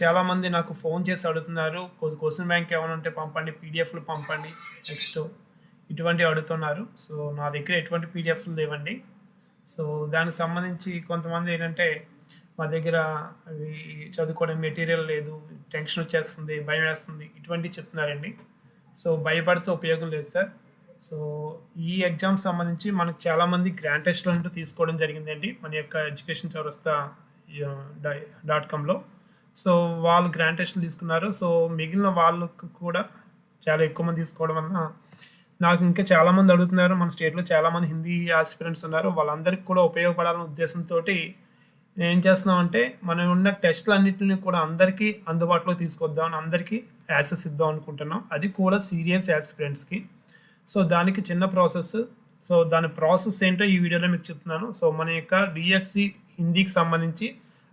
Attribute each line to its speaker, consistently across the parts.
Speaker 1: చాలామంది నాకు ఫోన్ చేసి అడుగుతున్నారు క్వశ్చన్ బ్యాంక్ ఏమైనా ఉంటే పంపండి పీడిఎఫ్లు పంపండి నెక్స్ట్ ఇటువంటివి అడుగుతున్నారు. సో నా దగ్గర ఎటువంటి పీడిఎఫ్లు లేవండి. సో దానికి సంబంధించి కొంతమంది ఏంటంటే మా దగ్గర అవి చదువుకోవడం మెటీరియల్ లేదు టెన్షన్ వచ్చేస్తుంది భయం వేస్తుంది ఇటువంటివి చెప్తున్నారండి. సో భయపడితే ఉపయోగం లేదు సార్. సో ఈ ఎగ్జామ్ సంబంధించి మనకు చాలామంది గ్రాండ్ అంటూ తీసుకోవడం జరిగిందండి మన యొక్క ఎడ్యుకేషన్ చౌరస్తా డాట్ కామ్లో. సో వాళ్ళు గ్రాండ్ టెస్ట్లు తీసుకున్నారు. సో మిగిలిన వాళ్ళకు కూడా చాలా ఎక్కువ మంది తీసుకోవడం వలన నాకు ఇంకా చాలామంది అడుగుతున్నారు. మన స్టేట్లో చాలామంది హిందీ ఆస్పిరెంట్స్ ఉన్నారు. వాళ్ళందరికీ కూడా ఉపయోగపడాలనే ఉద్దేశంతో ఏం చేస్తున్నామంటే మనం ఉన్న టెస్ట్లు అన్నింటినీ కూడా అందరికీ అందుబాటులో తీసుకొద్దాం అందరికీ యాక్సెస్ ఇద్దాం అనుకుంటున్నాం. అది కూడా సీరియస్ యాస్పిరెంట్స్కి సో దానికి చిన్న ప్రాసెస్ సో దాని ప్రాసెస్ ఏంటో ఈ వీడియోలో మీకు చెప్తున్నాను. సో మన యొక్క డిఎస్సి హిందీకి సంబంధించి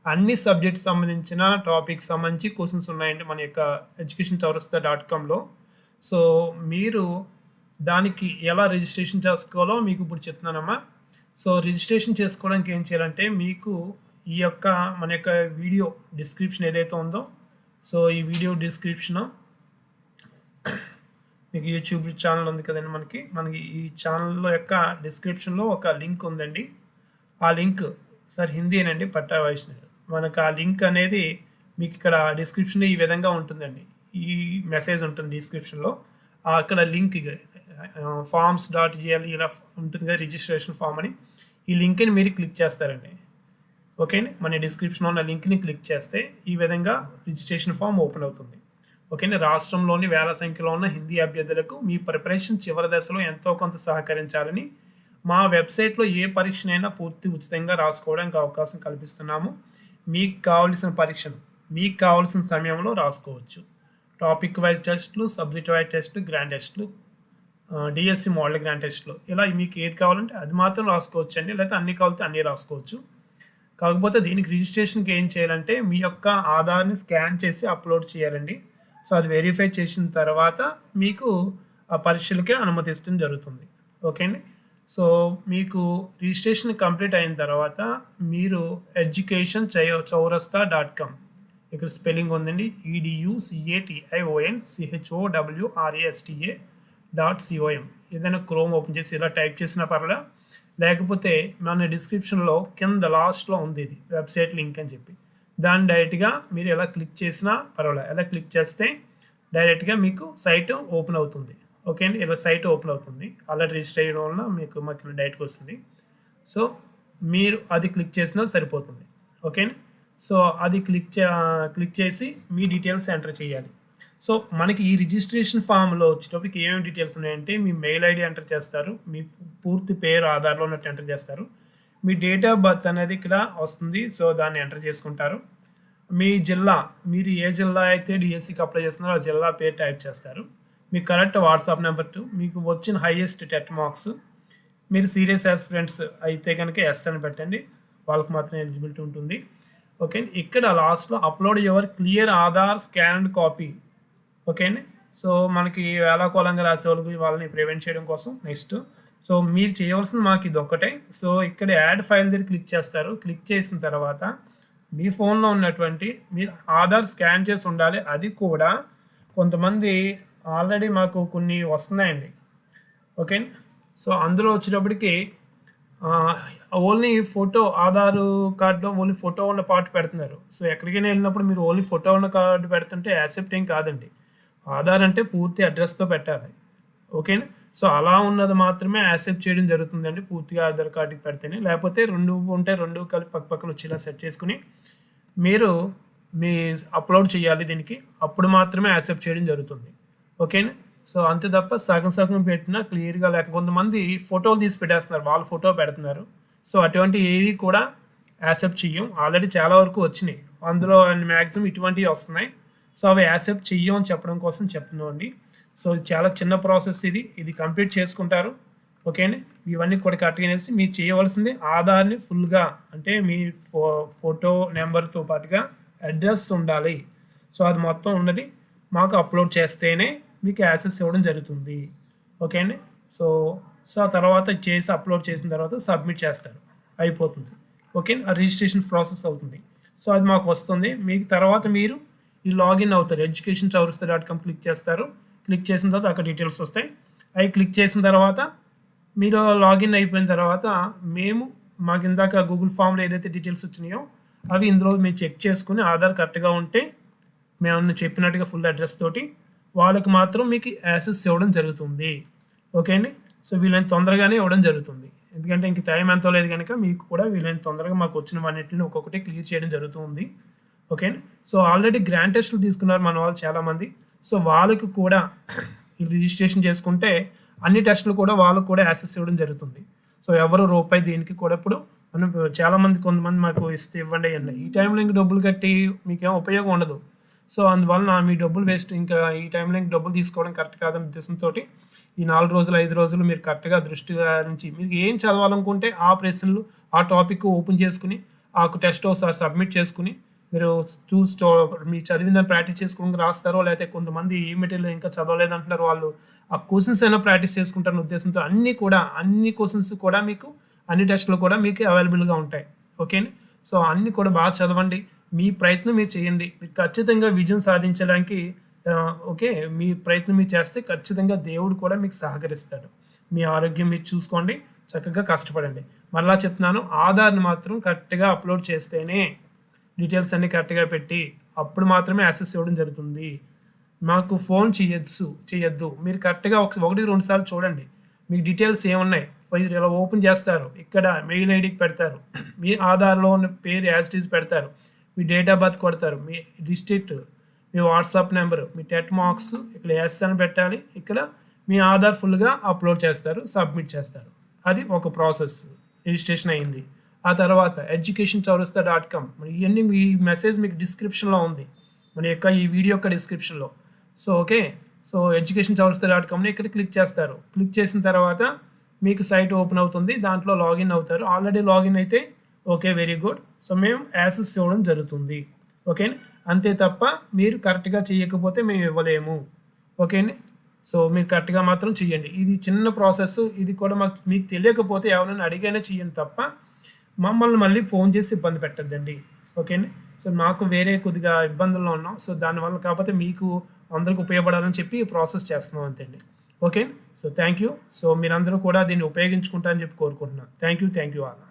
Speaker 1: అన్ని సబ్జెక్ట్ సంబంధించిన టాపిక్ సంబంధించి క్వశ్చన్స్ ఉన్నాయండి మన యొక్క ఎడ్యుకేషన్ చౌరస్తా డాట్ కామ్లో సో మీరు దానికి ఎలా రిజిస్ట్రేషన్ చేసుకోవాలో మీకు ఇప్పుడు చెప్తున్నానమ్మా. సో రిజిస్ట్రేషన్ చేసుకోవడానికి ఏం చేయాలంటే మీకు ఈ యొక్క మన యొక్క వీడియో డిస్క్రిప్షన్ ఏదైతే ఉందో సో ఈ వీడియో డిస్క్రిప్షన్ మీకు యూట్యూబ్ ఛానల్ ఉంది కదండి మనకి. మనకి ఈ ఛానల్లో యొక్క డిస్క్రిప్షన్లో ఒక లింక్ ఉందండి. ఆ లింక్ సార్ హిందీనండి పట్టా వైష్ణవి. మనకు ఆ లింక్ అనేది మీకు ఇక్కడ డిస్క్రిప్షన్ ఈ విధంగా ఉంటుందండి. ఈ మెసేజ్ ఉంటుంది డిస్క్రిప్షన్లో అక్కడ లింక్ ఫార్మ్స్ డాట్ జిఎల్ ఇలా ఉంటుంది కదా రిజిస్ట్రేషన్ ఫామ్ అని. ఈ లింక్ని మీరు క్లిక్ చేస్తారండి. ఓకే మన డిస్క్రిప్షన్లో ఉన్న లింక్ని క్లిక్ చేస్తే ఈ విధంగా రిజిస్ట్రేషన్ ఫామ్ ఓపెన్ అవుతుంది. ఓకేనా రాష్ట్రంలోని వేల సంఖ్యలో ఉన్న హిందీ అభ్యర్థులకు మీ ప్రిపరేషన్ చివరి దశలో ఎంతో కొంత సహకరించాలని మా వెబ్సైట్లో ఏ పరీక్షనైనా పూర్తి ఉచితంగా రాసుకోవడానికి అవకాశం కల్పిస్తున్నాము. మీకు కావలసిన పరీక్షను మీకు కావలసిన సమయంలో రాసుకోవచ్చు. టాపిక్ వైజ్ టెస్ట్లు సబ్జెక్ట్ వైజ్ టెస్ట్లు గ్రాండ్ టెస్ట్లు డిఎస్సి మోడల్ గ్రాండ్ టెస్ట్లు ఇలా మీకు ఏది కావాలంటే అది మాత్రం రాసుకోవచ్చు అండి లేకపోతే అన్ని కావాలంటే అన్నీ రాసుకోవచ్చు. కాకపోతే దీనికి రిజిస్ట్రేషన్కి ఏం చేయాలంటే మీ యొక్క ఆధార్ని స్కాన్ చేసి అప్లోడ్ చేయాలండి. సో అది వెరిఫై చేసిన తర్వాత మీకు ఆ పరీక్షలకే అనుమతిస్తుంది జరుగుతుంది. ఓకే అండి? సో మీకు రిజిస్ట్రేషన్ కంప్లీట్ అయిన తర్వాత మీరు ఎడ్యుకేషన్ చౌ చౌరస్తా డాట్ కామ్. ఇక్కడ స్పెల్లింగ్ ఉందండి. EDUCATION CHO WRASTA dot COM ఏదైనా క్రోమ్ ఓపెన్ చేసి ఇలా టైప్ చేసినా పర్వాలా? లేకపోతే మన డిస్క్రిప్షన్లో కింద లాస్ట్లో ఉంది ఇది వెబ్సైట్ లింక్ అని చెప్పి. దాన్ని డైరెక్ట్గా మీరు ఎలా క్లిక్ చేసినా పర్వాలేదు ఎలా క్లిక్ చేస్తే డైరెక్ట్గా మీకు సైట్ ఓపెన్ అవుతుంది. ఓకే అండి ఇలా సైట్ ఓపెన్ అవుతుంది అలా రిజిస్టర్ అయ్యడం వలన మీకు మాకు డైరెక్ట్గా వస్తుంది. సో మీరు అది క్లిక్ చేసినా సరిపోతుంది. ఓకే సో అది క్లిక్ చే క్లిక్ చేసి మీ డీటెయిల్స్ ఎంటర్ చేయాలి. సో మనకి ఈ రిజిస్ట్రేషన్ ఫామ్లో వచ్చేటప్పటికి ఏమేమి డీటెయిల్స్ ఉన్నాయంటే మీ మెయిల్ ఐడి ఎంటర్ చేస్తారు మీ పూర్తి పేరు ఆధార్లో ఉన్నట్టు ఎంటర్ చేస్తారు. మీ డేట్ ఆఫ్ బర్త్ అనేది ఇక్కడ వస్తుంది సో దాన్ని ఎంటర్ చేసుకుంటారు. మీ జిల్లా మీరు ఏ జిల్లా అయితే డిఎస్సికి అప్లై చేస్తున్నారో ఆ జిల్లా పేరు టైప్ చేస్తారు. మీ కరెక్ట్ వాట్సాప్ నెంబర్ టు మీకు వచ్చిన హైయెస్ట్ టెట్ మార్క్స్ మీరు సీరియస్ ఆస్పిరెంట్స్ అయితే కనుక ఎస్ అని పెట్టండి. వాళ్ళకి మాత్రం ఎలిజిబిలిటీ ఉంటుంది. ఓకే ఇక్కడ లాస్ట్లో upload your clear Aadhaar scan copy okay అండి? సో మనకి వేలాకోలంగా రాసే వాళ్ళకి వాళ్ళని ప్రివెంట్ చేయడం కోసం నెక్స్ట్ సో మీరు చేయవలసింది మాకు ఇది ఒక్కటే. సో ఇక్కడ యాడ్ ఫైల్ దగ్గర క్లిక్ చేస్తారు. క్లిక్ చేసిన తర్వాత మీ ఫోన్లో ఉన్నటువంటి మీరు ఆధార్ స్కాన్ చేసి ఉండాలి. అది కూడా కొంతమంది ఆల్రెడీ మాకు కొన్ని వస్తున్నాయండి. ఓకే? సో అందులో వచ్చేటప్పటికి ఓన్లీ ఫోటో ఆధార్ కార్డులో ఓన్లీ ఫోటో ఉన్న పార్ట్ పెడుతున్నారు. సో ఎక్కడికైనా వెళ్ళినప్పుడు మీరు ఓన్లీ ఫోటో ఉన్న కార్డు పెడుతుంటే యాక్సెప్ట్ ఏం కాదండి. ఆధార్ అంటే పూర్తి అడ్రస్తో పెట్టాలి. ఓకేనా సో అలా ఉన్నది మాత్రమే యాక్సెప్ట్ చేయడం జరుగుతుందండి. పూర్తిగా ఆధార్ కార్డుకి పెడితేనే. లేకపోతే రెండు ఉంటే రెండు కలిపి పక్క పక్కన వచ్చేలా సెట్ చేసుకుని మీరు మీ అప్లోడ్ చేయాలి దీనికి. అప్పుడు మాత్రమే యాక్సెప్ట్ చేయడం జరుగుతుంది. ఓకేనా? సో అంతే తప్ప సగం సగం పెట్టినా క్లియర్గా లేక కొంతమంది ఫోటోలు తీసి పెట్టేస్తున్నారు. వాళ్ళు ఫోటో పెడుతున్నారు. సో అటువంటి ఏది కూడా యాక్సెప్ట్ చెయ్యం. ఆల్రెడీ చాలా వరకు వచ్చినాయి. అందులో మ్యాక్సిమం ఇటువంటివి వస్తున్నాయి. సో అవి యాక్సెప్ట్ చెయ్యం అని చెప్పడం కోసం చెప్తున్నామండి. సో చాలా చిన్న ప్రాసెస్ ఇది. ఇది కంప్లీట్ చేసుకుంటారు. ఓకేనా? ఇవన్నీ కూడా కరెక్ట్గా మీరు చేయవలసింది ఆధార్ని ఫుల్గా అంటే మీ ఫో ఫోటో నెంబర్తో పాటుగా అడ్రస్ ఉండాలి. సో అది మొత్తం ఉన్నది మాకు అప్లోడ్ చేస్తేనే మీకు యాక్సెస్ ఇవ్వడం జరుగుతుంది. ఓకే అండి? సో సో ఆ తర్వాత చేసి అప్లోడ్ చేసిన తర్వాత సబ్మిట్ చేస్తారు. అయిపోతుంది. ఓకే ఆ రిజిస్ట్రేషన్ ప్రాసెస్ అవుతుంది. సో అది మాకు వస్తుంది. మీకు తర్వాత మీరు ఈ లాగిన్ అవుతారు. Education Chourasta dot com click చేస్తారు. క్లిక్ చేసిన తర్వాత అక్కడ డీటెయిల్స్ వస్తాయి. అవి క్లిక్ చేసిన తర్వాత మీరు లాగిన్ అయిపోయిన తర్వాత మేము మాకు ఇందాక గూగుల్ ఫామ్లో ఏదైతే డీటెయిల్స్ వచ్చినాయో అవి ఇందులో మీరు చెక్ చేసుకుని ఆధార్ కరెక్ట్గా ఉంటే మేము చెప్పినట్టుగా ఫుల్ అడ్రస్ తోటి వాళ్ళకి మాత్రం మీకు యాసెస్ ఇవ్వడం జరుగుతుంది. ఓకే అండి? సో వీలైన తొందరగానే ఇవ్వడం జరుగుతుంది. ఎందుకంటే ఇంక టైం ఎంతో లేదు కనుక మీకు కూడా వీలైన తొందరగా మాకు వచ్చిన అన్నింటిని ఒక్కొక్కటి క్లియర్ చేయడం జరుగుతుంది. ఓకే అండి? సో ఆల్రెడీ గ్రాండ్ టెస్ట్లు తీసుకున్నారు మన వాళ్ళు చాలామంది. సో వాళ్ళకి కూడా ఈ రిజిస్ట్రేషన్ చేసుకుంటే అన్ని టెస్టులు కూడా వాళ్ళకు కూడా యాసెస్ ఇవ్వడం జరుగుతుంది. సో ఎవరు రూపాయి దీనికి కూడా ఇప్పుడు మనం చాలామంది కొంతమంది మాకు ఇస్తే ఇవ్వండి అన్న. ఈ టైంలో ఇంక డబ్బులు కట్టి మీకేం ఉపయోగం ఉండదు. సో అందువలన మీ డబ్బులు వేస్ట్. ఇంకా ఈ టైంలో ఇంక డబ్బులు తీసుకోవడం కరెక్ట్ కాదని ఉద్దేశంతో ఈ నాలుగు రోజులు ఐదు రోజులు మీరు కరెక్ట్గా దృష్టిగా నుంచి మీరు ఏం చదవాలనుకుంటే ఆ ప్రశ్నలు ఆ టాపిక్ ఓపెన్ చేసుకుని ఆ టెస్ట్ ఒకసారి సబ్మిట్ చేసుకుని మీరు చూసి మీ చదివిన దాన్ని ప్రాక్టీస్ చేసుకుని రాస్తారో లేకపోతే కొంతమంది ఏ మెటీరియల్ ఇంకా చదవలేదంటున్నారు వాళ్ళు ఆ క్వశ్చన్స్ అయినా ప్రాక్టీస్ చేసుకుంటారని ఉద్దేశంతో అన్నీ కూడా అన్ని క్వశ్చన్స్ కూడా మీకు అన్ని టెస్ట్లు కూడా మీకు అవైలబుల్గా ఉంటాయి. ఓకేనా? సో అన్నీ కూడా బాగా చదవండి. మీ ప్రయత్నం మీరు చేయండి. మీరు ఖచ్చితంగా విజయం సాధించడానికి ఓకే మీ ప్రయత్నం మీరు చేస్తే ఖచ్చితంగా దేవుడు కూడా మీకు సహకరిస్తాడు. మీ ఆరోగ్యం మీరు చూసుకోండి చక్కగా కష్టపడండి. మళ్ళా చెప్తున్నాను ఆధార్ని మాత్రం కరెక్ట్గా అప్లోడ్ చేస్తేనే డీటెయిల్స్ అన్నీ కరెక్ట్గా పెట్టి అప్పుడు మాత్రమే యాక్సెస్ ఇవ్వడం జరుగుతుంది. మాకు ఫోన్ చేయొద్దు చేయొద్దు. మీరు కరెక్ట్గా ఒక ఒకటి రెండు సార్లు చూడండి. మీకు డీటెయిల్స్ ఏమున్నాయి? మీరు ఇలా ఓపెన్ చేస్తారు. ఇక్కడ మెయిల్ ఐడికి పెడతారు. మీ ఆధార్లో ఉన్న పేరు యాజిటీస్ పెడతారు. మీ డేట్ ఆఫ్ బర్త్ కొడతారు. మీ డిస్ట్రిక్ట్ మీ వాట్సాప్ నెంబర్ మీ టెట్ మార్క్స్ ఇక్కడ ఎస్ అని పెట్టాలి. ఇక్కడ మీ ఆధార్ ఫుల్గా అప్లోడ్ చేస్తారు సబ్మిట్ చేస్తారు. అది ఒక ప్రాసెస్ రిజిస్ట్రేషన్ అయింది. ఆ తర్వాత ఎడ్యుకేషన్ చౌరస్తా డాట్ కామ్ ఇవన్నీ మీ మెసేజ్ మీకు డిస్క్రిప్షన్లో ఉంది. మన యొక్క ఈ వీడియో యొక్క డిస్క్రిప్షన్లో so okay so education Chourasta dot కామ్ని ఇక్కడ క్లిక్ చేస్తారు. క్లిక్ చేసిన తర్వాత మీకు సైట్ ఓపెన్ అవుతుంది. దాంట్లో లాగిన్ అవుతారు. ఆల్రెడీ లాగిన్ అయితే ఓకే వెరీ గుడ్ సో మేము యాసెస్ ఇవ్వడం జరుగుతుంది. ఓకే అంతే తప్ప మీరు కరెక్ట్గా చేయకపోతే మేము ఇవ్వలేము. ఓకే సో మీరు కరెక్ట్గా మాత్రం చేయండి. ఇది చిన్న ప్రాసెస్ ఇది కూడా మాకు మీకు తెలియకపోతే ఎవరైనా అడిగైనా చేయండి తప్ప మమ్మల్ని మళ్ళీ ఫోన్ చేసి ఇబ్బంది పెట్టద్దండి. ఓకే అండి సో మాకు వేరే కొద్దిగా ఇబ్బందుల్లో ఉన్నాం. సో దానివల్ల కాకపోతే మీకు అందరికి ఉపయోగపడాలని చెప్పి ప్రాసెస్ చేస్తున్నాం అంతే అండి okay so thank you so మీరందరూ కూడా దీన్ని ఉపయోగించుకుంటారని చెప్పి కోరుకుంటున్నాను thank you thank you all